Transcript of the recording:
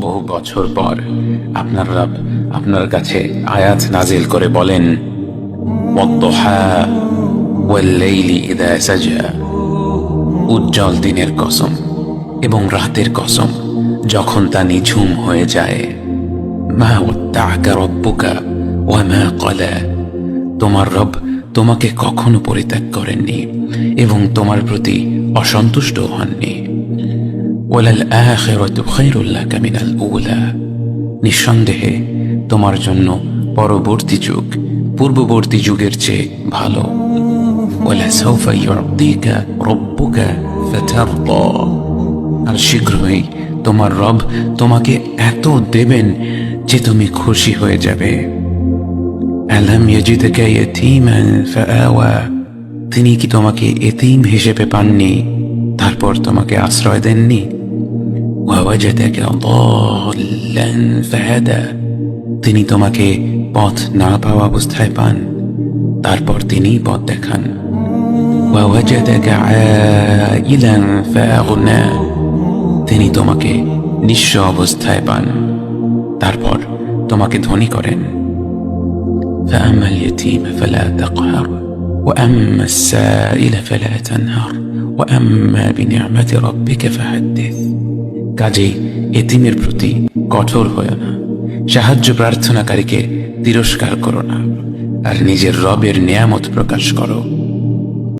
বহু বছর পর আপনার রব আপনার কাছে আয়াত নাজিল করে বলেন উজ্জ্বল দিনের কসম এবং রাতের কসম যখন তা নিঝুম হয়ে যায়। মা মা তোমার রব তোমাকে কখনো পরিত্যাগ করেননি এবং তোমার প্রতি অসন্তুষ্ট হননি। নিঃসন্দেহে, তোমার জন্য পরবর্তী যুগ, পূর্ববর্তী যুগের চেয়ে ভালো। আর শীঘ্রই তোমার রব তোমাকে এত দেবেন যে তুমি খুশি হয়ে যাবে। ফাআওয়া। তিনি কি তোমাকে এতিম হিসেবে পাননি? তারপর তোমাকে আশ্রয় দেননি? ওয়াওয়াজাদাকা দাল্লান ফাহাদা তিনি তোমাকে পথ না পাওয়া অবস্থায় পান তারপর তিনি পথ দেখান ওয়াওয়াজাদাকা আইলান ফাআগনা তিনি তোমাকে নিঃস্ব অবস্থায় পান তারপর তোমাকে ধনী করেন فأما اليتيم فلا تقهر وأما السائل فلا تنهر وأما بنعمة ربك فحدث কাজেই এতিমের প্রতি কঠোর হয়ে না। সাহায্য প্রার্থনাকারীকে তিরস্কার করো না। আর নিজের রবের নিয়ামত প্রকাশ করো।